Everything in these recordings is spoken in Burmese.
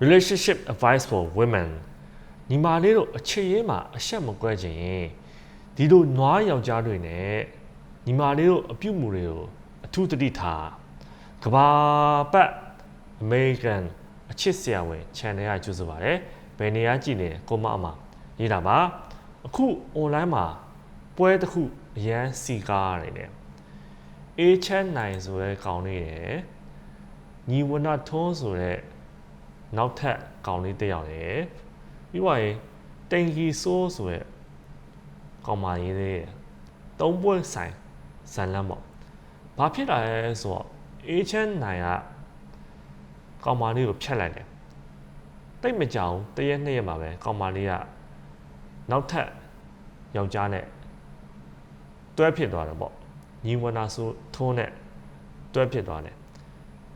relationship advice for women ညီမလေးတို့အချစ်ရေးမှာအဆက်မကွဲခြင်းဒီလိုနွားယောက်ျားတွေနဲ့ညီမလေးတို့အပြုတ်မှုတွေကိုအထူးသတိထားကဘာပတ် American အချစ်ဆရာဝန် channel ကကြိုးစားပါတယ်ဘယ်နေရာကြည့်နေလဲကိုမအမရေးတာပါအခု online မှာပွဲတစ်ခုအရန်စီကားနေတယ် A channel 9ဆိုတဲ့ကောင်လေးရယ်ညီဝနထွန်းဆိုတဲ့ နောက်ထပ်ကောင်လေးတစ်ယောက်ရယ်ပြီးတော့ရင်တင်ကီဆိုးဆိုတဲ့ကောင်မလေးလေးရယ်သုံးပွဲဆိုင်ဇန်လန်းပေါ့ဘာဖြစ်လာလဲဆိုတော့ A channel 9ကကောင်မလေးကိုဖြတ်လိုက်တယ်တိတ်မကြောင်တရက်နှစ်ရက်မှာပဲကောင်မလေးကနောက်ထပ်ယောက်ျားနဲ့တွဲဖြစ်သွားတယ်ပေါ့ညီဝနာဆိုထုံးနဲ့တွဲဖြစ်သွားတယ်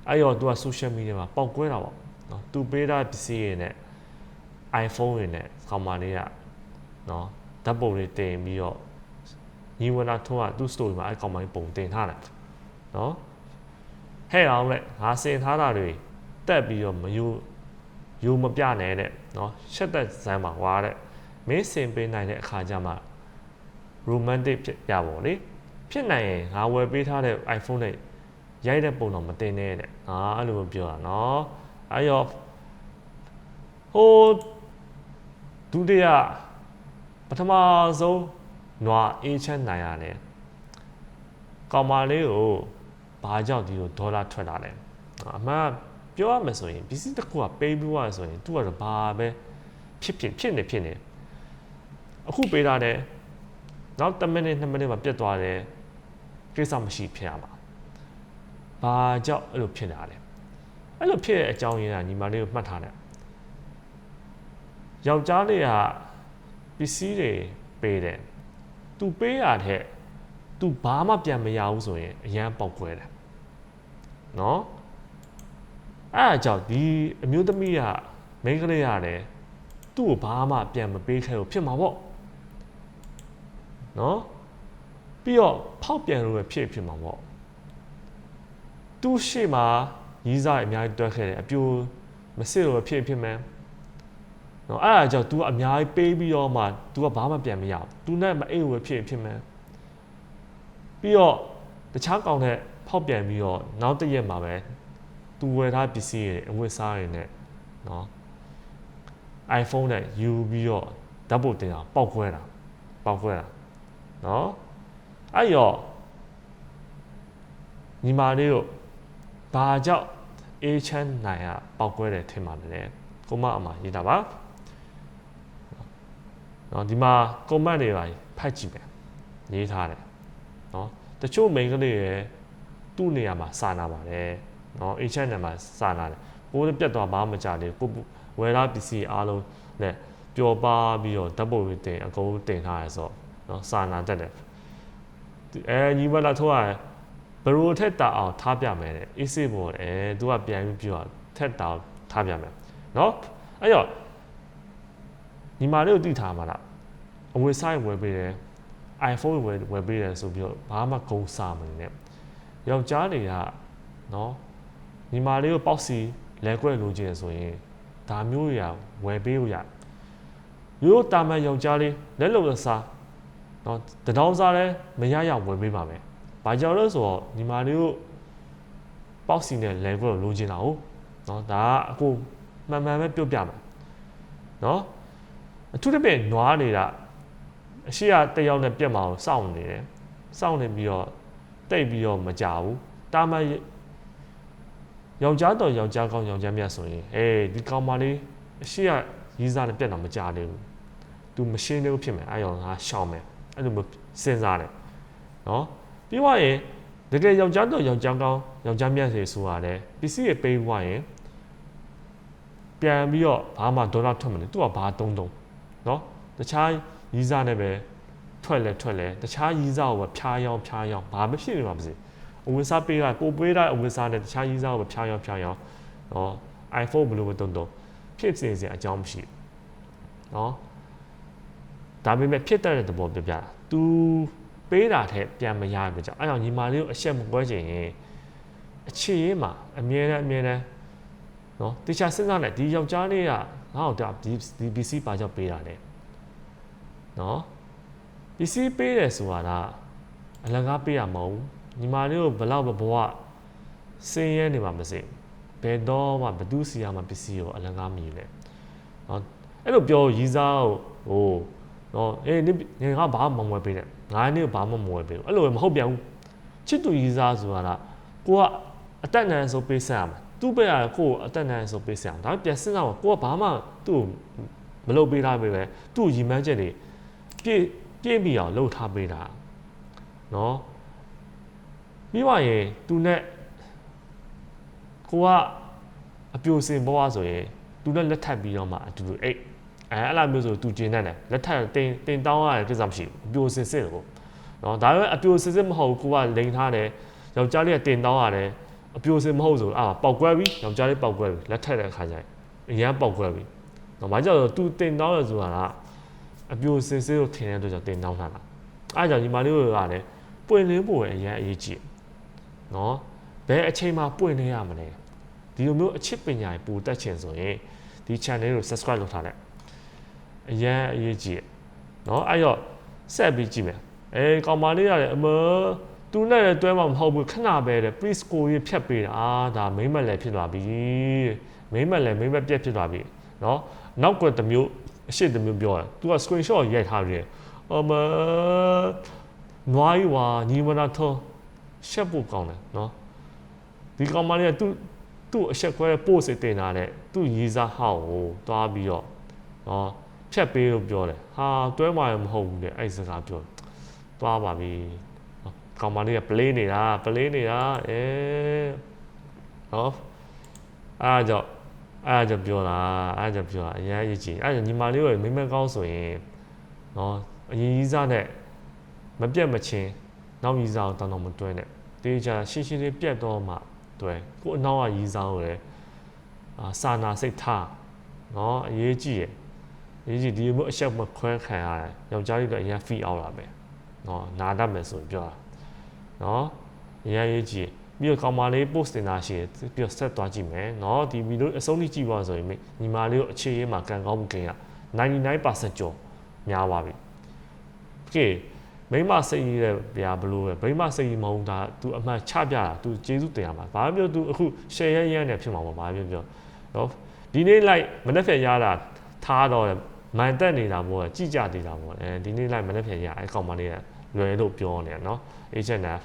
အဲ့တော့ तू က social media မှာပေါက်ကွဲတာပေါ့ နော် तू ပေးတာပစ္စည်းတွေနဲ့ iPhone တွေနဲ့ကောင်မလေးကနော်ဓာတ်ပုံတွေတင်ပြီးတော့ညီဝနာထုံးကသူ့ story မှာအဲ့ကောင်မလေးပုံတင်ထားတယ်နော်ဟဲ့အောင်လေငါစင်ထားတာတွေတက်ပြီးတော့မယူယူမပြနဲ့တဲ့နော်ရှက်သက်ဇမ်းမှာကွာတဲ့မင်းစင်ပေးနိုင်တဲ့အခါကျမှ romantic ဖြစ်ရပါလေဖြစ်နိုင်ရင်ငါဝယ်ပေးထားတဲ့ iPhone နဲ့ရိုက်တဲ့ပုံတော့မတင်နဲ့တဲ့ငါအဲ့လိုပြောတာနော် အဲ့ရောဟိုဒုတိယပထမဆုံးနွားအေးချမ်းနိုင်ရတယ်ကောင်မလေးကိုဘာကြောင့်ဒီလိုဒေါ်လာထွက်လာလဲအမှန်ပြောရမယ်ဆိုရင်ပစ္စည်းတစ်ခုကပေးပြီးသွားဆိုရင် तू ကတော့ဘာပဲဖြစ်ဖြစ်ဖြစ်နေဖြစ်နေအခုပေးတာတဲ့နောက်10မိနစ်2မိနစ်မှာပြတ်သွားတယ်ကိစ္စမရှိဖြစ်ရမှာဘာကြောင့်အဲ့လိုဖြစ်လာလဲ အဲ့လိုဖြစ်တဲ့အကြောင်းရင်းကညီမလေးကိုမှတ်ထားတယ်ယောက်ျားလေးကပစ္စည်းတွေပေးတယ်သူပေးရတဲ့သူဘာမှပြန်မရဘူးဆိုရင်အရန်ပေါက်ကွဲတယ်နော်အဲ့အကြောင့်ဒီအမျိုးသမီးကမိန်းကလေးရတယ်သူ့ကိုဘာမှပြန်မပေးခဲ့ဘူးဖြစ်မှာပေါ့နော်ပြီးတော့ဖောက်ပြန်လို့ပဲဖြစ်ဖြစ်မှာပေါ့သူ့ရှေ့မှာ ရီးစားအများကြီးတွက်ခဲ့တယ်အပြိုမစစ်လို့ဖြစ်ဖြစ်မယ်နော်အဲ့ဒါကြောင့် तू ကအများကြီးပေးပြီးတော့မှ तू ကဘာမှပြန်မရဘူး तू နဲ့မအိမ်ဝယ်ဖြစ်ဖြစ်မယ်ပြီးတော့တခြားကောင်တဲ့ဖောက်ပြန်ပြီးတော့နောက်တစ်ရက်မှာပဲ तू ဝယ်ထားပစ္စည်းတွေအဝတ်စားတွေနဲ့နော် iPhone နဲ့ယူပြီးတော့ဓာတ်ပုံတင်တာပောက်ခွဲတာပောက်ခွဲတာနော်အဲ့ရောညီမလေးတို့ ဘာကြောင့်အေးချမ်းနိုင်ကပောက်ကွဲတယ်ထင်ပါတယ်လေကိုမအမရေးတာပါနော်ဒီမှာ comment တွေပါဖတ်ကြည့်မယ်ရေးထားတယ်နော်တချို့ main ကလေးရယ်သူ့နေရာမှာစာနာပါတယ်နော်အေးချမ်းနေမှာစာနာတယ်ကိုယ်ပြတ်သွားဘာမှမကြလေကိုဝယ်လာပစ္စည်းအားလုံးနဲ့ပျော်ပါပြီးတော့ဓာတ်ပုံတွေတင်အကုန်တင်ထားရဆိုနော်စာနာတတ်တယ်အဲညီမလာထိုးရ ဘရိုထက်တာအောင်ထားပြမယ်တဲ့အေးစေးပေါ်တယ်သူကပြန်ပြီးပြောထက်တာထားပြမယ်နော်အဲ့တော့ညီမလေးကိုသိထားမှာလားအဝယ်ဆိုင်ဝယ်ပေးတယ် iPhone ဝယ်ဝယ်ပေးတယ်ဆိုပြီးတော့ဘာမှဂုံစားမနေနဲ့ယောက်ျားတွေကနော်ညီမလေးကိုပေါက်စီလဲခွဲလိုချင်ဆိုရင်ဒါမျိုးတွေကဝယ်ပေးလို့ရရိုးတာမန်ယောက်ျားလေးလက်လုံလက်စားနော်တဒေါင်းစားလဲမရရဝယ်ပေးပါမယ်။ ဘာကြောင့်လဲဆိုတော့ညီမလေးတို့ပေါက်စီနဲ့လဲခွဲလိုချင်တာဟုတ်နော်ဒါကအခုမှန်မှန်ပဲပြုတ်ပြမယ်နော်အထူးသဖြင့်နွားနေတာအရှိရတယောက်နဲ့ပြက်မအောင်စောင့်နေတယ်စောင့်နေပြီးတော့တိတ်ပြီးတော့မကြဘူးတာမန်ယောက်ျားတော်ယောက်ျားကောင်းယောက်ျားမြတ်ဆိုရင်အေးဒီကောင်မလေးအရှိရရီးစားနဲ့ပြက်တော့မကြသေးဘူး तू မရှင်းသေးဘူးဖြစ်မယ်အဲ့ရောငါရှောင်မယ်အဲ့လိုမျိုးစဉ်းစားတယ်နော် ပြီးသွားရင်တကယ်ယောက်ျားတော်ယောက်ျားကောင်းယောက်ျားမြတ်စေဆိုရတယ်ပစ္စည်းတွေပေးသွားရင်ပြန်ပြီးတော့ဘာမှဒေါ်လာထွက်မလဲ तू ကဘာတုံးတုံးနော်တခြားရီးစားနဲ့ပဲထွက်လဲထွက်လဲတခြားရီးစားကိုပဲဖြားယောင်းဖြားယောင်းဘာမဖြစ်နေမှာမသိအဝိစားပေးတာကိုပေးတာအဝိစားနဲ့တခြားရီးစားကိုပဲဖြားယောင်းဖြားယောင်းနော် iPhone ဘယ်လိုပဲတုံးတုံးဖြစ်စေစရာအကြောင်းမရှိဘူးနော်ဒါပေမဲ့ဖြစ်တဲ့သဘောပြပြတာ तू ပေးတာထက်ပြန်မရဘူးကြောင့်အဲ့တော့ညီမလေးကိုအရှက်မကွဲချင်ရင်အခြေရေးမှာအမြဲတမ်းအမြဲတမ်းနော်တေချာစဉ်းစားလိုက်ဒီယောက်ျားလေးကငါ့ကိုဒါဒီဒီပစ္စည်းပါကြောက်ပေးတာလေနော်ပစ္စည်းပေးတယ်ဆိုတာကအလကားပေးရမဟုတ်ဘူးညီမလေးကိုဘလောက်ပဲဘဝစင်းရဲနေမှာမစိဘယ်တော့မှဘသူစီရမှာပစ္စည်းကိုအလကားမယူနဲ့နော်အဲ့လိုပြောရီးစားဟိုနော်အေးနေငါဘာမှမမွယ်ပေးနဲ့ ငါနေဘာမှမမွယ်ပေးဘူးအဲ့လိုမဟုတ်ပြန်ဘူးချစ်သူရီးစားဆိုတာကကိုကအတက်နန်းဆိုပေးဆက်ရမှာသူ့ဘက်ကကိုယ်အတက်နန်းဆိုပေးဆက်အောင်ဒါပြန်စဉ်းစားပါကိုကဘာမှသူ့မလုပ်ပေးထားပဲပဲသူ့ရီမန်းချက်တွေပြည့်ပြည့်ပြီးအောင်လှုပ်ထားပေးတာနော်ပြီးပါရင်သူနဲ့ကိုကအပြိုစင်ဘွားဆိုရင်သူနဲ့လက်ထပ်ပြီးတော့မှအတူတူအိတ် အဲအဲ့လိုမျိုးဆိုသူကျင်းတတ်တယ်လက်ထပ်တင်တင်တောင်းရတဲ့ကိစ္စမရှိဘူးအပြိုစင်စစ်ကိုနော်ဒါပေမဲ့အပြိုစင်စစ်မဟုတ်ဘူးကိုကလိန်ထားတယ်ယောက်ျားလေးကတင်တောင်းရတယ်အပြိုစင်မဟုတ်ဆိုအာပေါက်ကွဲပြီယောက်ျားလေးပေါက်ကွဲပြီလက်ထပ်တဲ့အခါကျရင်အရန်ပေါက်ကွဲပြီနော်ဘာကြောင့်လဲသူတင်တောင်းရဆိုတာကအပြိုစင်စစ်ကိုထင်တဲ့အတွက်ကြောင့်တင်တောင်းတာလားအားကြောင့်ညီမလေးတို့ကလည်းပွင့်လင်းဖို့အရန်အရေးကြီးနော်ဘယ်အချိန်မှပွင့်နေရမလဲဒီလိုမျိုးအချစ်ပညာပူတက်ချင်ဆိုရင်ဒီ channel ကို subscribe လုပ်ထားလိုက် အရန်အရေးကြီးရဲ့နော်အဲ့တော့ဆက်ပြီးကြည့်မယ်အဲကောင်မလေးရတယ်အမသူနဲ့လည်းတွဲမှာမဟုတ်ဘူးခဏပဲတဲ့ preschool ကြီးဖြတ်ပေးတာဒါမိမ့်မလည်းဖြစ်သွားပြီမိမ့်မလည်းမိမ့်မပြက်ဖြစ်သွားပြီနော်နောက်ကွက်တစ်မျိုးအရှိတစ်မျိုးပြောရ तू က screenshot ရိုက်ထားပြီအမနွားရွာညီမနာထောရှက်ဖို့ကောင်းတယ်နော်ဒီကောင်မလေးကသူ့သူ့အရှက်ခွဲပို့စစ်တင်တာနဲ့သူ့ရီးစားဟောင်းကိုတွားပြီးတော့နော် ဖြတ်ပေးလို့ပြောတယ်ဟာတွဲမာရမဟုတ်ဘူးလေအဲ့စကားပြောသွားပါပြီကောင်မလေးက play နေတာ play နေတာအဲနော်အားကြောင့်အားကြောင့်ပြောတာအားကြောင့်ပြောတာအရင်အရေးကြီးအားကြောင့်ညီမလေးကမိမကောင်းဆိုရင်နော်အရင်ကြီးစားနဲ့မပြတ်မချင်းနောက်ကြီးစားကိုတောင်းတော့မတွဲနဲ့တေးချာရှင်းရှင်းလေးပြတ်တော့မှတွဲကိုအနောက်ကကြီးစားကိုလည်းအာစာနာစိတ်ထားနော်အရေးကြီးတယ် ရေးကြီးဒီမျိုးအချက်မခွဲခံရတယ်ယောက်ျားလေးတော့အရင် feel out လာပဲเนาะနာတတ်မယ်ဆိုပြောတာเนาะအရင်အရေးကြီးပြီးတော့ကောင်မလေး post တင်တာရှိပြီးတော့ဆက်သွားကြည့်မယ်เนาะဒီဗီဒီယိုအဆုံးထိကြည့်ပါဆိုရင်ညီမလေးကိုအခြေရေးမှာကန်ကောင်းမှုကင်ရ99%ကျော်များပါပြီโอเคမိမစိတ်ရည်တဲ့ဗျာဘလို့ပဲမိမစိတ်ရည်မဟုတ်တာ तू အမှန်ချပြတာ तू ကျေးဇူးတင်ရမှာဘာပြော तू အခု share ရရနေဖြစ်မှာပေါ့ဘာပြောပြောနော်ဒီနေ့ like မနေ့ဖြန်ရတာထားတော့ မိုင်တက်နေတာပေါ့ကြည်ကြနေတာပေါ့အဲဒီနေ့လိုက်မနေ့ပြန်ရအဲကောင်မလေးကလွယ်လို့ပြောနေတယ်နော် H&F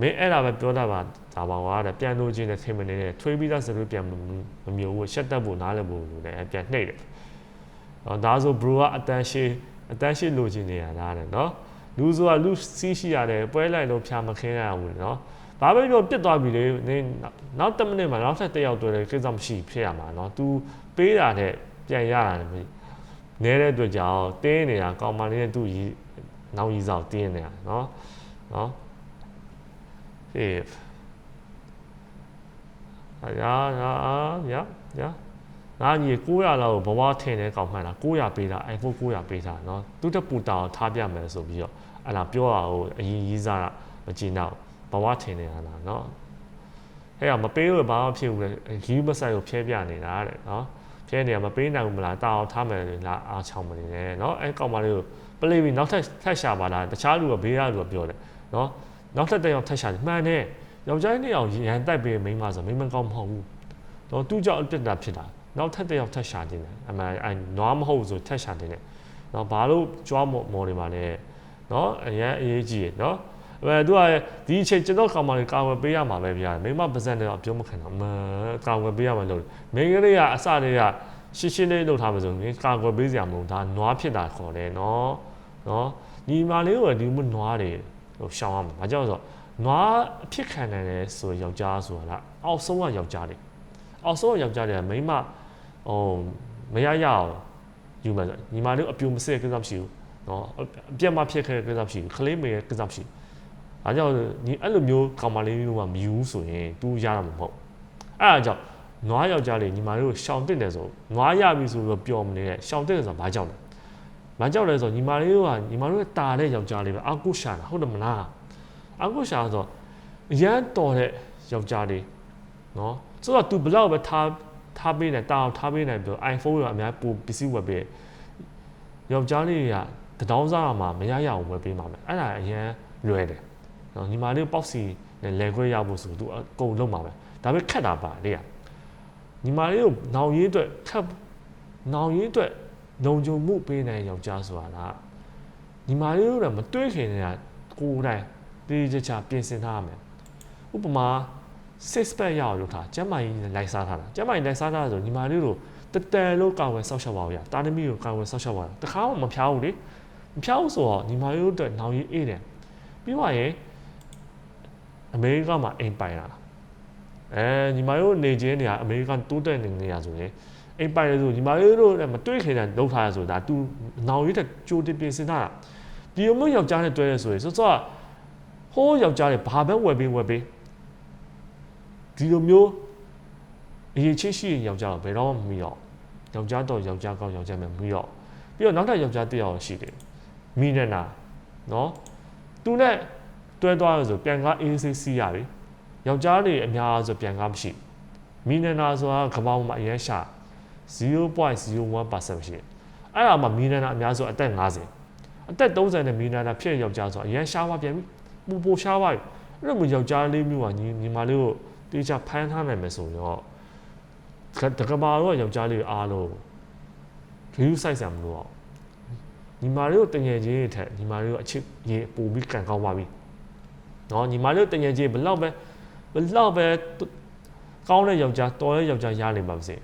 မင်းအဲ့ဒါပဲပြောတာပါဒါပါကွာတဲ့ပြန်လို့ချင်းနဲ့ဆင်မနေနဲ့ထွေးပြီးသားစလို့ပြန်မမျိုးဘူးရှက်တက်ဖို့နားလည်းမလို့လည်းပြန်နှိပ်တယ်နော်ဒါဆို bro ကအတန်ရှည်အတန်ရှည်လိုချင်နေရတာတဲ့နော်လူဆိုတာလူစီးရှိရတယ်ပွဲလိုက်လို့ဖြာမခင်းရဘူးနော်ဘာပဲပြောပြစ်သွားပြီလေနောက်10မိနစ်မှာနောက်ထပ်တစ်ယောက်တွေ့တယ်ကိစ္စမရှိဖြစ်ရမှာနော် तू ပေးတာနဲ့ပြန်ရတာလည်းမရှိ နဲတဲ့အတွက်ကြောင့်တင်းနေတာကောင်မလေးနဲ့သူ့ရီနောက်ရီစောက်တင်းနေတာเนาะเนาะအေးအာရာရာရာရာငါကြီး900လောက်ဘဝထင်တဲ့ကောင်မှန်လား900ပေးတာ iPhone 900ပေးတာเนาะသူတက်ပူတာကိုထားပြမယ်ဆိုပြီးတော့အဲ့ဒါပြောတာကိုအရင်ရေးစားတာမကြည့်တော့ဘဝထင်နေတာလားเนาะအဲ့ကမပေးလို့ဘာမှဖြစ်ဘူးလေရီးမဆိုင်ကိုဖျဲပြနေတာတဲ့เนาะ ဖျဲနေရမပေးနိုင်ဘူးမလားတာအောင်ထားမယ်လားအားချောင်းမနေနဲ့เนาะအဲ့ကောင်မလေးကိုပလေးပြီးနောက်ထပ်ထက်ရှာပါလားတခြားလူကဘေးရလူကပြောတယ်เนาะနောက်ထပ်တစ်ယောက်ထက်ရှာတယ်မှန်တယ်ယောက်ျားလေးအောင်ရန်တိုက်ပေးမိန်းမဆိုမိန်းမကောင်းမဟုတ်ဘူးတော့သူ့ကြောင့်အတက်တာဖြစ်တာနောက်ထပ်တစ်ယောက်ထက်ရှာတင်တယ်အမှန်အဲနွားမဟုတ်ဆိုထက်ရှာတင်တယ်နော်ဘာလို့ကြွားမော်မော်တွေမှာလဲနော်အရင်အရေးကြီးရနော် အဲသူကဒီအချိန်ကျွန်တော်ကောင်မလေးကာဝယ်ပေးရမှာပဲဗျာမိမပါဇက်နဲ့တော့ပြောမခံတော့မကာဝယ်ပေးရမှာလို့မိန်းကလေးကအစတည်းကရှင်းရှင်းလေးလုပ်ထားမှာဆိုရင်ကာကွယ်ပေးစရာမလိုဒါနွားဖြစ်တာခေါ်တယ်နော်နော်ညီမလေးကဒီမျိုးနွားတွေဟိုရှောင်းရမှာဘာကြောင့်ဆိုတော့နွားအဖြစ်ခံနိုင်တယ်ဆိုယောက်ျားဆိုတာလားအောက်ဆုံးကယောက်ျားတွေအောက်ဆုံးကယောက်ျားတွေကမိန်းမဟိုမရရအောင်ယူမယ်ဆိုညီမလေးအပြူမစစ်ကိစ္စမရှိဘူးနော်အပြက်မဖြစ်ခဲ့တဲ့ကိစ္စမရှိဘူးခလေးမေရဲ့ကိစ္စမရှိဘူး အားကြောင့်ညီအဲ့လိုမျိုးကောင်မလေးမျိုးမှမယူဆိုရင် तू ရတာမဟုတ်အဲ့ဒါကြောင့်နွားယောက်ျားလေးညီမလေးကိုရှောင်တင်တယ်ဆိုနွားရပြီဆိုတော့ပျော်မနေတဲ့ရှောင်တင်တယ်ဆိုတာဘာကြောင့်လဲဘာကြောင့်လဲဆိုတော့ညီမလေးကညီမလေးကတာတဲ့ယောက်ျားလေးပဲအာကုရှာတာဟုတ်တယ်မလားအာကုရှာဆိုရမ်းတော်တဲ့ယောက်ျားလေးနော်ဆိုတော့ तू ဘလောက်ပဲထားထားပေးနိုင်တာအောင်ထားပေးနိုင်ပြီးတော့ iPhone ရောအများပိုပစ္စည်းဝယ်ပေးယောက်ျားလေးတွေကတတောင်းစားမှာမရရအောင်ဝယ်ပေးမှာမယ်အဲ့ဒါအရင်လွယ်တယ် နော်ညီမလေးပေါက်စီနဲ့လဲခွဲရဖို့ဆိုသူအကုန်လုံးမှာပဲဒါပေမဲ့ခက်တာပါလေညီမလေးကိုနောင်ရေးအတွက်ခက်နောင်ရေးအတွက်လုံခြုံမှုပေးနိုင်ယောက်ျားဆိုတာကညီမလေးတို့ကမတွေးခင်နေတာကိုယ်တိုင်တည်ကြချပြင်ဆင်ထားရမယ်ဥပမာ six pack ရအောင်လုပ်ထားကျမ်းမာရေးနဲ့လိုက်စားထားတာကျမ်းမာရေးလိုက်စားထားတာဆိုညီမလေးတို့တတန်လို့ကာဝယ်ဆောက်ရှောက်ပါဦးရတာသမီကိုကာဝယ်ဆောက်ရှောက်ပါတခါမှမဖျားဘူးလေမဖျားဘူးဆိုတော့ညီမလေးတို့အတွက်နောင်ရေးအေးတယ်ပြီးမှရင် အမေရိကမှာအိမ်ပိုင်လာအဲညီမတို့နေချင်းနေရအမေရိကန်တိုးတက်နေနေရဆိုရင်အိမ်ပိုင်ရဆိုညီမလေးတို့လည်းမတွေးခင်တဲ့လုပ်ထားရဆိုတာ तू နောင်ရေးတဲ့ကြိုတင်ပြင်ဆင်ထားတာဒီလိုမျိုးယောက်ျားနဲ့တွဲရဲဆိုရင်စောစောဟိုးယောက်ျားတွေဘာပဲဝယ်ပေးဝယ်ပေးဒီလိုမျိုးအရေးချင်းရှိရင်ယောက်ျားတော့ဘယ်တော့မှမမီတော့ယောက်ျားတော့ယောက်ျားကောင်းယောက်ျားမယ်မမီတော့ပြီးတော့နောက်ထပ်ယောက်ျားတစ်ယောက်ရှိတယ်မိနနာနော်သူနဲ့ တွဲသွားရဆိုပြန်ကားအေးဆေးစီးရပြီယောက်ျားတွေအများဆိုပြန်ကားမရှိမိနနာဆိုတာကပောင်းမှာအရင်ရှာ0.01%ရှိအဲ့ဒါမှမိနနာအများဆိုအသက်50အသက်30နဲ့မိနနာဖြစ်ယောက်ျားဆိုအရင်ရှားသွားပြန်ပြီပူပူရှားသွားပြီအဲ့လိုမျိုးယောက်ျားလေးမျိုးကညီညီမလေးကိုတေချာဖမ်းထားနိုင်မယ်ဆိုတော့တကဘာတော့ယောက်ျားလေးအားလုံး view size ဆံမလို့အောင်ညီမလေးကိုတငယ်ချင်းထက်ညီမလေးကိုအချစ်ရေပို့ပြီးကန်ကောင်းပါပြီ နော်ညီမလေးကိုတငယ်ချင်းဘလောက်ပဲဘလောက်ပဲကောင်းတဲ့ယောက်ျားတော်တဲ့ယောက်ျားရနိုင်ပါစေ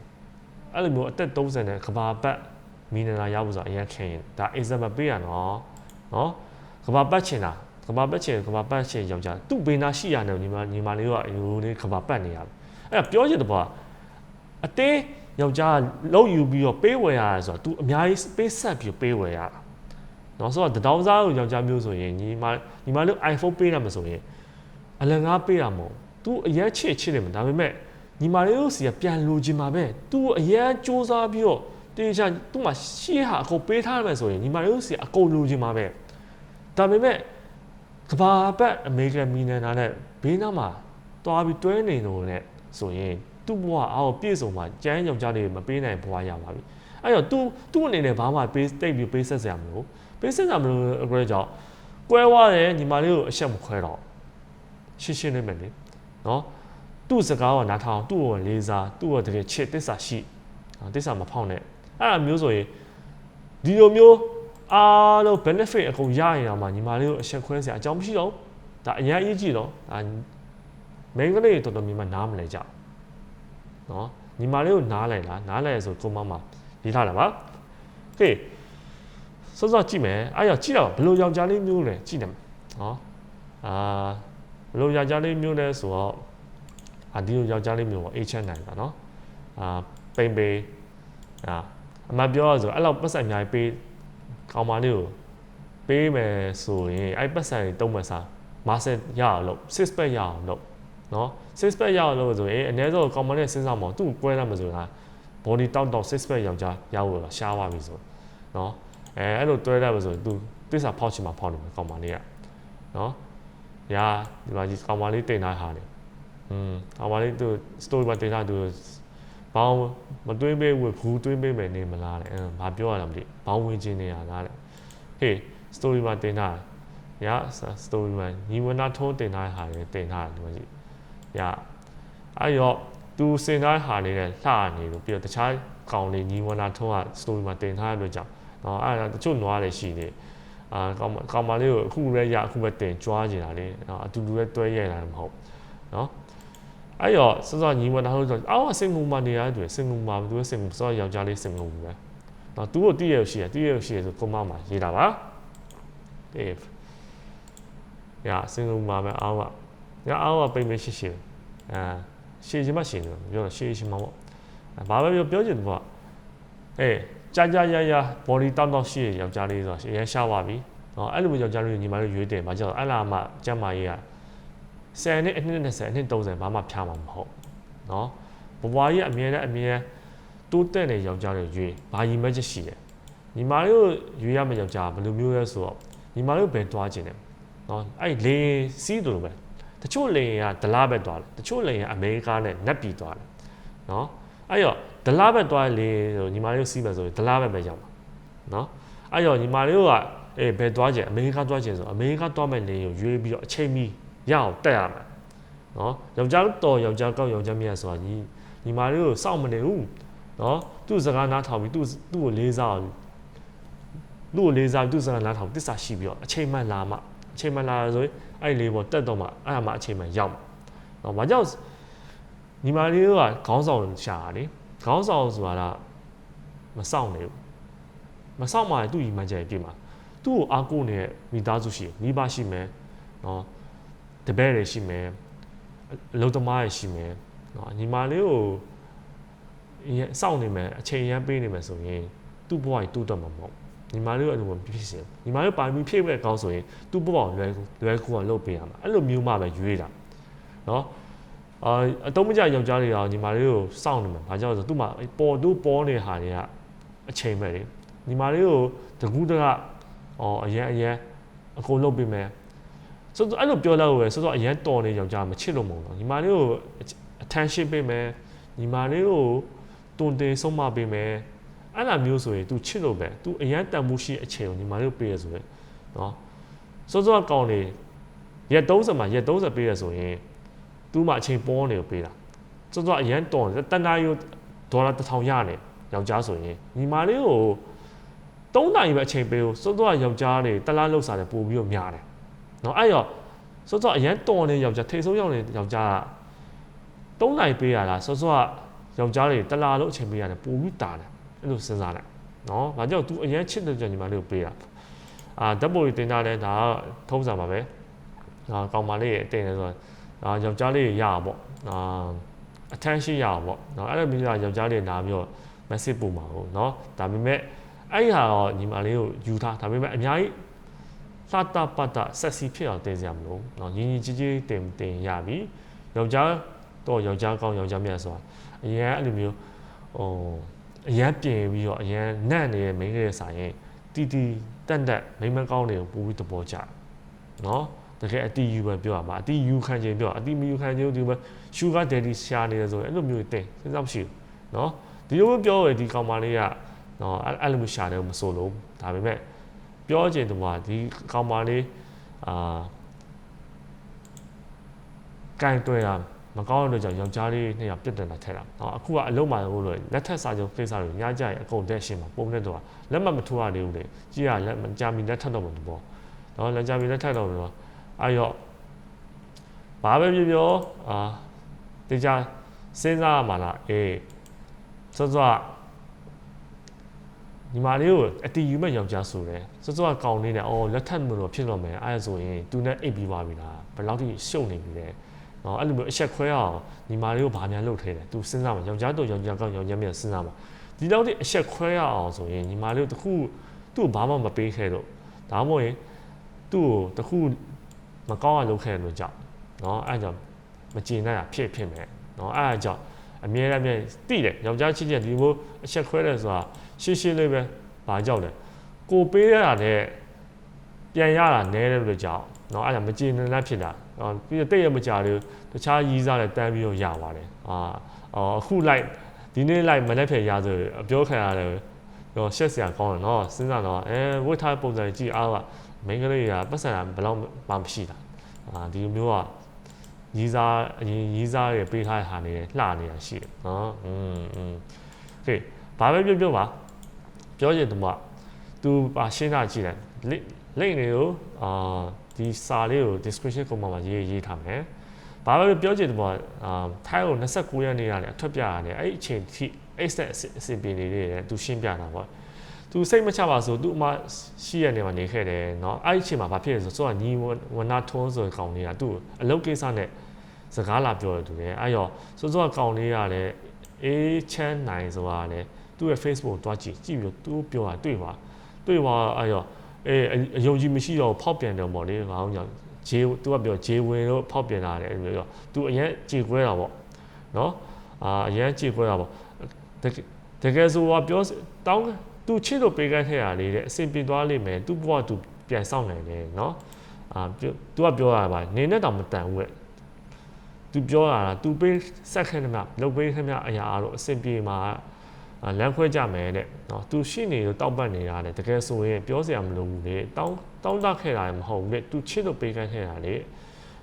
အဲ့လိုမျိုးအသက်30နဲ့ကဘာပတ်မီနလာရဖို့ဆိုအရင်ခင်ရင်ဒါ example ပေးရနော်နော်ကဘာပတ်ချင်တာကဘာပတ်ချင်ကဘာပတ်ချင်ယောက်ျားသူ့ဘေးနာရှိရတယ်ညီမညီမလေးကအယူလေးကဘာပတ်နေရအဲ့ပြောချင်တဲ့ဘောအတင်းယောက်ျားလုံးယူပြီးတော့ပေးဝယ်ရတာဆိုတော့ तू အများကြီးပေးဆက်ပြီးပေးဝယ်ရတာ နော်ဆိုတော့တတောင်းစားကိုယောက်ျားမျိုးဆိုရင်ညီမညီမလေး iPhone ပေးရမှာဆိုရင်အလငါပေးတာမဟုတ် तू အရက်ချစ်ချစ်နေမှာဒါပေမဲ့ညီမလေးတို့စီကပြန်လိုချင်မှာပဲ तू အရက်စူးစမ်းပြီးတော့တေချာသူ့မှာရှေ့ဟာအကုန်ပေးထားရမယ်ဆိုရင်ညီမလေးတို့စီအကုန်လိုချင်မှာပဲဒါပေမဲ့ကဘာပတ်အမေရိကန်မီနန်နာနဲ့ဘေးနားမှာတွားပြီးတွဲနေလို့နဲ့ဆိုရင်သူ့ဘဝအောက်ပြည့်စုံမှာကျန်းယောက်ျားလေးမပေးနိုင်ဘဝရပါပြီ အဲ့တော့ तू သူ့အနေနဲ့ဘာမှပေးတိတ်ပြီးပေးဆက်စရာမလိုပေးဆက်စရာမလိုအဲ့ကြောင့်ကွဲသွားတယ်ညီမလေးကိုအဆက်မခွဲတော့ရှင်းရှင်းလေးပဲလေနော်သူ့စကားကနားထောင်သူ့ကိုလေးစားသူ့ကိုတကယ်ချစ်တစ္ဆာရှိတစ္ဆာမဖောက်နဲ့အဲ့ဒါမျိုးဆိုရင်ဒီလိုမျိုးအားလုံး benefit အကုန်ရရင်တော့မှညီမလေးကိုအဆက်ခွဲစရာအကြောင်းမရှိတော့ဒါအရင်အရေးကြီးတော့ဒါမိန်းကလေးတော်တော်များများနားမလဲကြနော်ညီမလေးကိုနားလိုက်လားနားလိုက်ရဆိုကိုမမ ရေးထားတာပါဟေးစောစောကြည့်မယ်အဲ့ရကြည့်တော့ဘယ်လိုယောက်ျားလေးမျိုးလဲကြည့်နေနော်အာဘယ်လိုယောက်ျားလေးမျိုးလဲဆိုတော့အာဒီလိုယောက်ျားလေးမျိုးပေါ့ H နိုင်တာနော်အာပိန်ပေအာအမပြောရဆိုအဲ့လောက်ပတ်စံအများကြီးပေးကောင်မလေးကိုပေးမယ်ဆိုရင်အဲ့ပတ်စံတွေတုံးမစားမာဆယ်ရအောင်လို့6 pack ရအောင်လို့နော်6 pack ရအောင်လို့ဆိုရင်အနည်းဆုံးကောင်မလေးစဉ်းစားမအောင်သူ့ကွဲရမှာဆိုတာ body တောက်တောက်6 pack ယောက်ျားရဖို့ရှားသွားပြီဆိုနော်အဲအဲ့လိုတွဲရမှာဆိုသူသစ္စာဖောက်ချင်မှာဖောက်နေမှာကောင်မလေးကနော်ညာဒီမှာဒီကောင်မလေးတင်ထားဟာလေอืมကောင်မလေးသူ story မှာတင်ထားသူဘောင်းမတွေးပေးဘူးဘူးတွေးပေးမယ်နေမလားတဲ့အဲဘာပြောရလဲမသိဘောင်းဝင်ခြင်းနေရလားတဲ့ဟေး story မှာတင်ထားညာ story မှာညီဝနာထုံးတင်ထားဟာလေတင်ထားတယ်ဒီမှာကြည့်ညာအဲ့ရော သူစင်ထားဟာလေးနဲ့လှနေလို့ပြီးတော့တခြားကောင်လေးညီဝနာထုံးက story မှာတင်ထားရလို့ကြောင့်နော်အဲ့ဒါတချို့နွားလည်းရှိနေအာကောင်ကောင်မလေးကိုအခုရဲရအခုပဲတင်ကြွားနေတာလေနော်အတူတူပဲတွဲရတာမဟုတ်နော်အဲ့တော့စောစောညီမနာလို့ဆိုအော်စင်ကူမာနေရတယ်သူစင်ကူမာသူစင်ကူစောယောက်ျားလေးစင်ကူပဲနော်သူ့ကိုတည့်ရရှိရတည့်ရရှိရဆိုကိုမမှာရေးတာပါ if ရစင်ကူမာပဲအောက်ကရအောက်ကပိတ်မရှိရှိအာ ရှေ့ချင်းမှရှေ့တယ်ပြောတော့ရှေ့ချင်းမှပေါ့ဘာပဲပြောပြောချင်တယ်ပေါ့အေးကြာကြာရရ body တောက်တောက်ရှိရယောက်ျားလေးဆိုတော့ရမ်းရှားပါပြီနော်အဲ့လိုမျိုးယောက်ျားလေးညီမလေးရွေးတယ်မှာကျတော့အဲ့လာမှကျမ်းမာရေးက10နှစ်အနှစ်20အနှစ်30ဘာမှဖြားမှာမဟုတ်နော်ဘဝကြီးအမြဲတမ်းအမြဲတိုးတက်နေယောက်ျားတွေရွေးဘာကြီးမဲ့ချက်ရှိတယ်ညီမလေးကိုရွေးရမယ့်ယောက်ျားဘယ်လိုမျိုးလဲဆိုတော့ညီမလေးကိုဘယ်တွားခြင်းလဲနော်အဲ့လေစီးတို့ပဲ တချို့လေကဒလားပဲတွားတယ်တချို့လေကအမေရိကနဲ့နက်ပြည်တွားတယ်နော်အဲ့တော့ဒလားဘက်တွားလေဆိုညီမလေးကိုစီးမယ်ဆိုရင်ဒလားဘက်ပဲရောက်မှာနော်အဲ့တော့ညီမလေးကအေးဘယ်တွားချင်အမေရိကတွားချင်ဆိုအမေရိကတွားမဲ့လေကိုရွေးပြီးတော့အချိန်မီရအောင်တက်ရမှာနော်ယောက်ျားတော်ယောက်ျားကောက်ယောက်ျားမြတ်ဆိုတာညီညီမလေးကိုစောင့်မနေဘူးနော်သူ့စကားနားထောင်ပြီးသူ့သူ့ကိုလေးစားသူ့ကိုလေးစားသူ့စကားနားထောင်တစ္ဆာရှိပြီးတော့အချိန်မှန်လာမှ အချိန်မှန်လာဆိုရင်အဲ့လေးပေါ်တက်တော့မှအဲ့ဒါမှအချိန်မှန်ရောက်မှာနော်ဘာကြောင့်ညီမလေးကခေါင်းဆောင်ရှာတာလေခေါင်းဆောင်ဆိုတာကမစောင့်နေဘူးမစောင့်မှလည်းသူ့ညီမကျယ်ပြည့်မှာသူ့ကိုအားကိုးနေတဲ့မိသားစုရှိမိဘရှိမယ်နော်တပည့်တွေရှိမယ်အလုပ်သမားတွေရှိမယ်နော်ညီမလေးကိုရစောင့်နေမယ်အချိန်ရမ်းပေးနေမယ်ဆိုရင်သူ့ဘဝကြီးတူးတော့မှာမဟုတ် ညီမလေးကိုအဲ့လိုဖြစ်ဖြစ်ညီမလေးပါမီဖြည့်မဲ့ကောင်းဆိုရင်သူ့ဘဝကိုလွယ်လွယ်ကူအောင်လုပ်ပေးရမှာအဲ့လိုမျိုးမှပဲရွေးတာနော်အာအတုံးမကြယောက်ျားတွေရောညီမလေးကိုစောင့်နေမှာဘာကြောင့်လဲဆိုသူ့မှာပေါ်သူ့ပေါ်နေဟာတွေကအချိန်ပဲလေညီမလေးကိုတကူးတကအော်အရင်အရင်အကုန်လုပ်ပေးမယ်ဆိုတော့အဲ့လိုပြောလိုက်လို့ပဲဆိုတော့အရင်တော်နေယောက်ျားမချစ်လို့မဟုတ်တော့ညီမလေးကို attention ပေးမယ်ညီမလေးကိုတုန်တင်ဆုံးမပေးမယ် အဲ့လိုမျိုးဆိုရင် तू ချစ်လို့ပဲ तू အရင်တန်မှုရှိအချိန်ကိုညီမလေးကိုပေးရဆိုရင်နော်စောစောကောင်းနေရက်30မှာရက်30ပေးရဆိုရင် तू မှအချိန်ပေါ်နေကိုပေးတာစောစောအရင်တော်တန်တာယူဒေါ်လာ1000ရနေယောက်ျားဆိုရင်ညီမလေးကို3နိုင်ပဲအချိန်ပေးကိုစောစောယောက်ျားတွေတလားလောက်စားတယ်ပို့ပြီးတော့များတယ်နော်အဲ့ရောစောစောအရင်တော်နေယောက်ျားထိတ်ဆုံးရောက်နေယောက်ျားက3နိုင်ပေးရလားစောစောကယောက်ျားတွေတလားလုံးအချိန်ပေးရတယ်ပို့ပြီးတာတယ် အဲ့လိုစဉ်းစားလိုက်နော်။ဘာကြောင့် तू အရင်ချစ်တဲ့ကြောင့်ညီမလေးကိုပေးတာ။အာဓာတ်ပုံတွေတင်တာလဲဒါကထုံးစံပါပဲ။အာကောင်မလေးရဲ့တင်တယ်ဆိုတော့အာယောက်ျားလေးရရပေါ့။အာ attention ရအောင်ပေါ့။နော်အဲ့လိုမျိုးယောက်ျားလေးနားပြီးတော့ message ပို့မှာဟုတ်နော်။ဒါပေမဲ့အဲ့ဒီဟာတော့ညီမလေးကိုယူထားဒါပေမဲ့အများကြီးလှတပတ်တာဆက်စီဖြစ်အောင်တင်စရာမလို။နော်ညီညီကြီးကြီးတင်တင်ရပြီ။ယောက်ျားတော့ယောက်ျားကောင်းယောက်ျားမြတ်ဆိုတာအရင်အဲ့လိုမျိုးဟို အရန်ပြင်ပြီးတော့အရန်နတ်နေတဲ့မိန်းကလေးဆိုင်ရင်တီတီတက်တက်မိန်းမကောင်းတွေကိုပို့ပြီးသဘောကျနော်တကယ်အတီယူပဲပြောရမှာအတီယူခံခြင်းပြောအတီမယူခံခြင်းဒီမှာ sugar daddy ရှာနေတယ်ဆိုရင်အဲ့လိုမျိုးတင်စဉ်းစားမရှိဘူးနော်ဒီလိုပြောရဒီကောင်မလေးကနော်အဲ့လိုမျိုးရှာတယ်မဆိုလို့ဒါပေမဲ့ပြောချင်တယ်မှာဒီကောင်မလေးအာကန်တွေ့တာ မကောင်းတဲ့ကြောင့်ယောက်ျားလေးနှစ်ယောက်ပြတ်တယ်လာထက်တာဟောအခုကအလုံးမှာလို့လို့လက်ထက်စာချုပ်ဖိစားလို့ညကြရင်အကုန်တက်ရှင်းမှာပုံနဲ့တော့လက်မှတ်မထိုးရသေးဘူးလေကြည့်ရလက်မကြမီလက်ထက်တော့မတူပေါ့နော်လက်ကြမီလက်ထက်တော့တော့အဲ့ရောဘာပဲပြောပြောအာတေချာစဉ်းစားရမှာလားအေးစောစောညီမလေးကိုအတီယူမဲ့ယောက်ျားဆိုတယ်စောစောကကောင်းနေတယ်အော်လက်ထက်မလို့ဖြစ်တော့မယ်အဲ့ဒါဆိုရင်သူနဲ့အိပ်ပြီးပါပြီလားဘယ်လောက်ထိရှုပ်နေပြီလဲ နော်အဲ့လိုမျိုးအချက်ခွဲအောင်ညီမလေးကိုဘာများလုပ်ထဲတယ်သူစဉ်းစားမှာယောက်ျားတော့ယောက်ျားကောက်ယောက်ျားမြတ်စဉ်းစားမှာဒီလောက်ထိအချက်ခွဲရအောင်ဆိုရင်ညီမလေးကိုတခုသူ့ကိုဘာမှမပေးခဲ့တော့ဒါမှမဟုတ်ရင်သူ့ကိုတခုမကောင်းအောင်လုပ်ခဲ့လို့ကြောက်နော်အဲ့ကြောင့်မကျေနပ်ရဖြစ်ဖြစ်မယ်နော်အဲ့အကြောင်းအမြဲတမ်းတိတယ်ယောက်ျားချင်းချင်းဒီလိုအချက်ခွဲတယ်ဆိုတာရှင်းရှင်းလေးပဲဘာကြောက်လဲကိုပေးရတာနဲ့ပြန်ရတာနဲတယ်လို့ကြောက်နော်အဲ့ဒါမကျေနပ်ဖြစ်တာ ပြီးတော့တိတ်ရမကြတယ်တခြားရီးစားနဲ့တန်းပြီးတော့ရပါတယ်အာအခုလိုက်ဒီနေ့လိုက်မလက်ဖက်ရဆိုအပြောခံရတယ်တော့ရှက်စရာကောင်းတယ်နော်စဉ်းစားတော့အဲဝတ်ထားပုံစံကြည့်အားကမိန်းကလေးကပတ်စံဘယ်လောက်မှမရှိတာအာဒီလိုမျိုးကရီးစားအရင်ရီးစားရပေးထားတဲ့ဟာနေလှနေတာရှိတယ်နော်อืมอืมโอเคဘာပဲပြောပြောပါပြောရင်တော့ तू ပါရှင်းတာကြည့်တယ်လိမ့်နေကိုအာ ဒီစာလေးကို description ကုန်းမှာရေးရေးထားမယ်။ဘာပဲပြောချင်တယ်ပေါ့အာထိုင်းကို29ရက်နေ့ရတယ်အထွက်ပြရတယ်အဲ့အချိန်ထိအဲ့ဆက်အစီပြေလေးတွေသူရှင်းပြတာပေါ့။ तू စိတ်မချပါဆို तू အမရှိရနေမှာနေခဲ့တယ်เนาะအဲ့အချိန်မှာဘာဖြစ်လဲဆိုတော့ညီဝနာထုံးဆိုကောင်လေးကသူ့အလုပ်ကိစ္စနဲ့စကားလာပြောတယ်သူလည်းအဲ့ရောစိုးစိုးကောင်လေးကလည်းအေးချမ်းနိုင်ဆိုတာလည်းသူ့ရဲ့ Facebook တွားကြည့်ကြည့်ပြီးသူပြောတာတွေ့ပါတွေ့ပါအဲ့ရော အဲအယုံကြည်မရှိတော့ဖောက်ပြန်တယ်ပေါ့လေငါအောင်ကြောင့်ဂျေသူကပြောဂျေဝင်တော့ဖောက်ပြန်လာတယ်အဲ့လိုပြောသူအရင်ကြေခွဲတာပေါ့နော်အာအရင်ကြေခွဲတာပေါ့တကယ်ဆိုတော့ပြောတောင်းသူချစ်လို့ပေးခဲ့ခဲ့ရလေးတဲ့အဆင်ပြေသွားလိမ့်မယ်သူ့ဘဝသူပြန်ဆောင်နိုင်တယ်နော်အာသူကပြောရပါနေနဲ့တောင်မတန်ဘူးတဲ့သူပြောတာကသူပေးဆက်ခဲ့တယ်မြလုပ်ပေးခဲ့မြအရာအားလို့အဆင်ပြေမှာ လမ်းခွဲကြမယ်တဲ့နော်သူရှိနေလို့တောက်ပတ်နေတာတဲ့တကယ်ဆိုရင်ပြောစရာမလိုဘူးလေတောင်းတောင်းတခဲ့တာမဟုတ်ဘူးလေသူချစ်လို့ပေးခိုင်းခဲ့တာလေ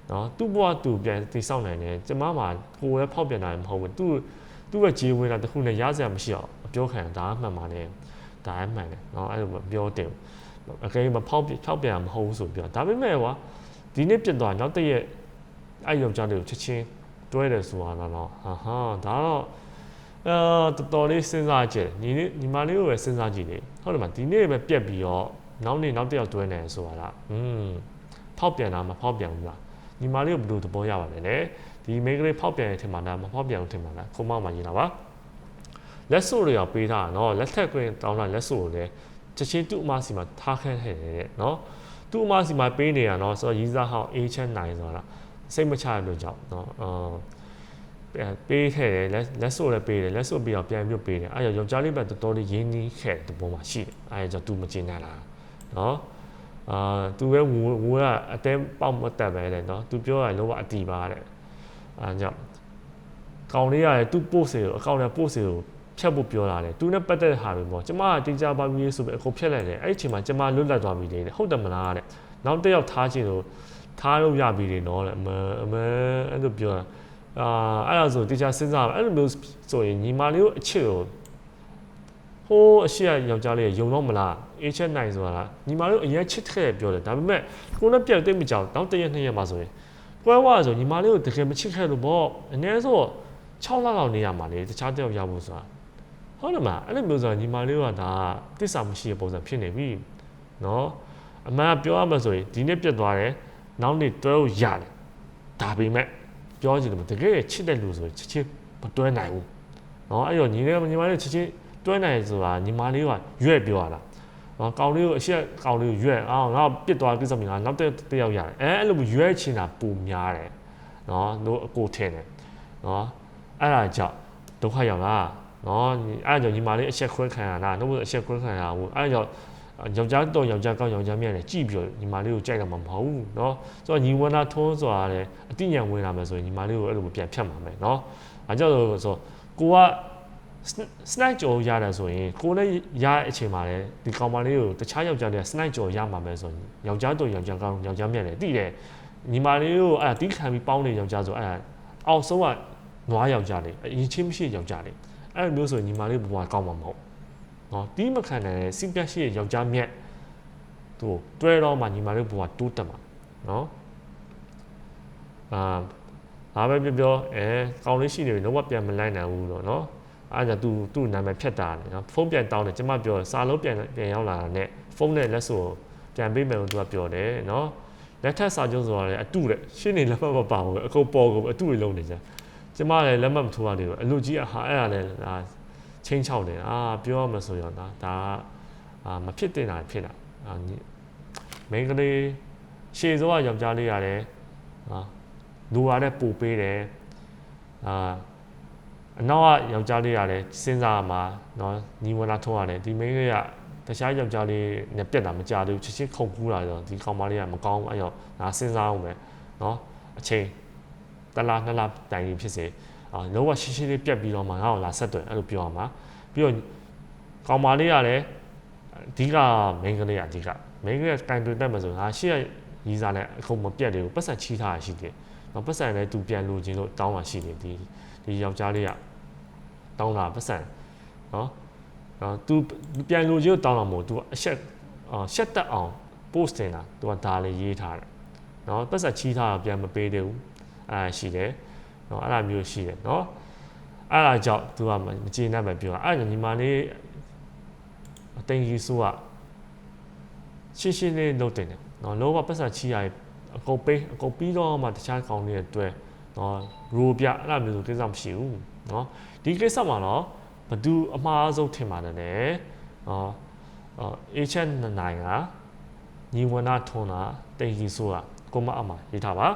နော်သူ့ဘဝသူပြန်တိဆောက်နိုင်တယ်ကျမမှာကိုယ်လည်းဖောက်ပြန်တာမဟုတ်ဘူးသူသူ့ရဲ့ခြေဝင်တာတခုနဲ့ရစရာမရှိအောင်ပြောခံဒါအမှန်ပါနဲ့ဒါအမှန်တယ်နော်အဲ့လိုပြောတယ်အကယ်မဖောက်ဖောက်ပြန်မဟုတ်ဘူးဆိုပြောဒါပေမဲ့ကွာဒီနေ့ပြစ်သွားနောက်တည့်ရက်အဲ့ယောက်ျားလေးကိုချက်ချင်းတွဲတယ်ဆိုတာတော့ဟာဟာဒါတော့ အဲတော်တော်လေးစဉ်းစားကြည့်ညီလေးညီမလေးကိုပဲစဉ်းစားကြည့်လေဟုတ်တယ်မဒီနေ့ပဲပြက်ပြီးတော့နောက်နေ့နောက်တစ်ယောက်တွဲနေဆိုတာလားอืมဖောက်ပြန်တာမဖောက်ပြန်ဘူးလားညီမလေးကိုဘယ်လိုသဘောရပါလဲလေဒီမိန်းကလေးဖောက်ပြန်ရင်ထင်ပါလားမဖောက်ပြန်ဘူးထင်ပါလားခုမောက်မှရေးတာပါလက်စုပ်တွေကပေးထားတာနော်လက်ထက်ကွင်းတောင်းတာလက်စုပ်ကိုလည်းချက်ချင်းသူ့အမစီမှာထားခဲ့ခဲ့တယ်နော်သူ့အမစီမှာပေးနေတာနော်ဆိုတော့ရီးစားဟောင်းအေးချမ်းနိုင်ဆိုတာစိတ်မချရလို့ကြောင့်နော်အာ ပေးခဲ့တယ်လက်လက်စုပ်လည်းပေးတယ်လက်စုပ်ပြီးတော့ပြန်ပြုတ်ပေးတယ်အဲ့တော့ယောက်ျားလေးပဲတော်တော်လေးရင်းနှီးခဲ့တဲ့ပုံမှာရှိတယ်အဲ့ဒါကြောင့်သူမကျင်နိုင်လားနော်အာသူပဲဝူဝူကအတဲပေါက်မတက်ပဲတဲ့နော်သူပြောရလောကအတီပါတဲ့အဲကြောင့်ကောင်လေးရတယ်သူပို့စေကိုအကောင့်နဲ့ပို့စေကိုဖြတ်ဖို့ပြောတာလေသူနဲ့ပတ်သက်တဲ့ဟာတွေပေါ့ကျမကတင်ကြပါပြီဆိုပြီးအကုန်ဖြတ်လိုက်တယ်အဲ့ဒီအချိန်မှာကျမလွတ်လပ်သွားပြီလေဟုတ်တယ်မလားတဲ့နောက်တစ်ယောက်ထားချင်လို့ထားလို့ရပြီလေနော်တဲ့အမအမအဲ့လိုပြောတာ အာအဲ့ဒါဆိုတေချာစဉ်းစားအဲ့လိုမျိုးဆိုရင်ညီမလေးကိုအချစ်ကိုဟိုးအရှိရယောက်ျားလေးယုံတော့မလားအေးချက်နိုင်ဆိုတာညီမလေးကိုအရင်ချစ်ခဲ့ပြောတယ်ဒါပေမဲ့ကိုနဲ့ပြတ်သိမကြောက်တောင်းတရက်နှစ်ရက်မှာဆိုရင်ကွဲဝါဆိုညီမလေးကိုတကယ်မချစ်ခဲ့လို့ပေါ့အနည်းဆုံး6လလောက်နေရမှာလေတခြားတယောက်ရဖို့ဆိုတာဟုတ်တယ်မအဲ့လိုမျိုးဆိုတာညီမလေးကဒါတစ္ဆာမရှိတဲ့ပုံစံဖြစ်နေပြီနော်အမှန်ပြောရမှာဆိုရင်ဒီနေ့ပြတ်သွားတယ်နောက်နေ့တွဲလို့ရတယ်ဒါပေမဲ့ ပြောချင်တယ်တကယ်ချစ်တဲ့လူဆိုရင်ချစ်ချစ်မတွဲနိုင်ဘူးနော်အဲ့တော့ညီလေးညီမလေးချစ်ချစ်တွဲနိုင်ဆိုတာညီမလေးကရွက်ပြောရတာနော်ကောင်လေးကိုအရှက်ကောင်လေးကိုရွက်အောင်ငါပြစ်သွားကိစ္စမျိုးငါနောက်တစ်တယောက်ရတယ်အဲအဲ့လိုရွက်ချင်တာပူများတယ်နော်တို့အကိုထင်တယ်နော်အဲ့ဒါကြောင့်ဒုက္ခရောက်လားနော်အဲ့ဒါကြောင့်ညီမလေးအချက်ခွဲခံရတာနှုတ်အချက်ခွဲခံရဘူးအဲ့ဒါကြောင့် ယောက်ျားတော့ယောက်ျားကောင်းယောက်ျားမြတ်လည်းကြည့်ပြီးတော့ညီမလေးကိုကြိုက်တာမှမဟုတ်ဘူးเนาะဆိုတော့ညီဝနာထုံးဆိုတာလည်းအတိညာဝင်လာမယ်ဆိုရင်ညီမလေးကိုအဲ့လိုပြန်ဖြတ်မှာမယ်เนาะအဲကြောင့်ဆိုကိုက snack ကြော်ရတယ်ဆိုရင်ကိုလည်းရတဲ့အချိန်မှာလည်းဒီကောင်မလေးကိုတခြားယောက်ျားတွေက snack ကြော်ရမှာမယ်ဆိုရင်ယောက်ျားတော့ယောက်ျားကောင်းယောက်ျားမြတ်လည်းသိတယ်ညီမလေးကိုအဲ့ဒါတီးခံပြီးပေါင်းနေယောက်ျားဆိုအဲ့ဒါအောက်ဆုံးကနွားယောက်ျားလေးအရင်ချင်းမရှိယောက်ျားလေးအဲ့လိုမျိုးဆိုရင်ညီမလေးဘဝကောင်းမှာမဟုတ် နော်တီးမခံနိုင်တဲ့စိပြတ်ရှိတဲ့ယောက်ျားမြတ်သူတွဲတော့မှညီမလေးဘဝတိုးတက်မှာနော်အာဘာပဲပြောပြောအဲကောင်းလေးရှိနေပြီတော့ပြန်မလိုက်နိုင်ဘူးတော့နော်အဲ့ဒါ तू သူ့နာမည်ဖြတ်တာလေနော်ဖုန်းပြန်တောင်းတယ်ကျမပြောစာလုံးပြန်ပြန်ရောက်လာတာနဲ့ဖုန်းနဲ့လက်ဆိုပြန်ပေးမယ်လို့ तू ကပြောတယ်နော်လက်ထပ်စာချုပ်ဆိုတာလည်းအတုတဲ့ရှင်းနေလက်မှတ်မပါဘူးအကုန်ပေါ်ကုန်အတုတွေလုံးနေကြကျမလည်းလက်မှတ်မထိုးရသေးဘူးအလူကြီးအဟာအဲ့ဒါလည်းဒါ ချင်းချောက်နေတာပြောရမဆိုရင်ဒါဒါမဖြစ်တင်တာဖြစ်တာမိန်းကလေးရှေ့စောကယောက်ျားလေးရတယ်ဟာလူရတဲ့ပူပေးတယ်အာအနောက်ကယောက်ျားလေးရတယ်စဉ်းစားမှာနော်ညီဝလာထုံးရတယ်ဒီမိန်းကလေးကတခြားယောက်ျားလေးနဲ့ပြက်တာမကြဘူးချက်ချင်းခုန်ခူးလာတော့ဒီကောင်မလေးကမကောင်းဘူးအဲ့တော့ငါစဉ်းစားအောင်ပဲနော်အချိန်တလားနှစ်လားတိုင်ရင်ဖြစ်စေ အာလုံးဝရှင်းရှင်းလေးပြတ်ပြီးတော့မှငါ့ကိုလာဆက်သွယ်အဲ့လိုပြောရမှာပြီးတော့ကောင်မလေးကလည်းဒီကမိန်းကလေးကအဓိကမိန်းကလေးကတိုင်တွင်တတ်မှာဆိုငါရှေ့ရရီးစားနဲ့အခုမပြတ်သေးဘူးပတ်စံချီးထားတာရှိတယ်။တော့ပတ်စံလည်းသူပြန်လိုချင်လို့တောင်းတာရှိတယ်ဒီဒီယောက်ျားလေးကတောင်းတာပတ်စံနော်နော်သူပြန်လိုချင်လို့တောင်းတာမဟုတ်သူကအရှက်ရှက်တက်အောင် post တင်တာသူကဒါလေးရေးထားတယ်။နော်ပတ်စံချီးထားတာပြန်မပေးသေးဘူး။အဲရှိတယ်။ နော်အဲ့လိုမျိုးရှိတယ်နော်အဲ့ဒါကြောင့် तू ကမကျေနပ်ပဲပြောတာအဲ့ဒါညီမလေးအတင်ကြီးဆိုကရှင်းရှင်းလေးလုပ်တင်တယ်နော်လောကပတ်စံချီးရအကုန်ပေးအကုန်ပြီးတော့မှတခြားကောင်းလေးတွေတွဲနော်ရိုပြအဲ့လိုမျိုးဆိုကိစ္စမရှိဘူးနော်ဒီကိစ္စမှာတော့ဘသူအမှားဆုံးထင်ပါတယ်လေနော်အော် agent နိုင်ကညီဝနာထွန်းတာတင်ကြီးဆိုတာကိုမအမရေးထားပါ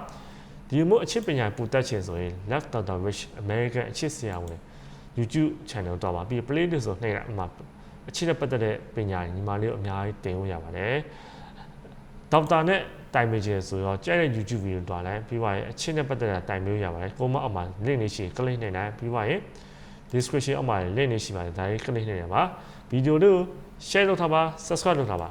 ဒီမျိုးအချစ်ပညာပူတတ်ချင်ဆိုရင် left dr rich american အချစ်ဆရာဝင် YouTube channel တော့ပါပြီး playlist ဆိုနှိပ်လိုက်အမှအချစ်နဲ့ပတ်သက်တဲ့ပညာညီမလေးကိုအများကြီးတင်လို့ရပါတယ်ဒေါက်တာနဲ့တိုင်ပင်ခြင်းဆိုတော့ကြိုက်တဲ့ YouTube ဗီဒီယိုတွားလိုက်ပြီးပါရင်အချင်းနဲ့ပတ်သက်တာတိုင်မျိုးရပါတယ်ကိုမအောက်မှာ link လေးရှိ click နေနိုင်ပြီးပါရင် description အောက်မှာ link လေးရှိပါတယ်ဒါလေး click နေရပါဗီဒီယိုလေးကို share လုပ်ထားပါ subscribe လုပ်ထားပါ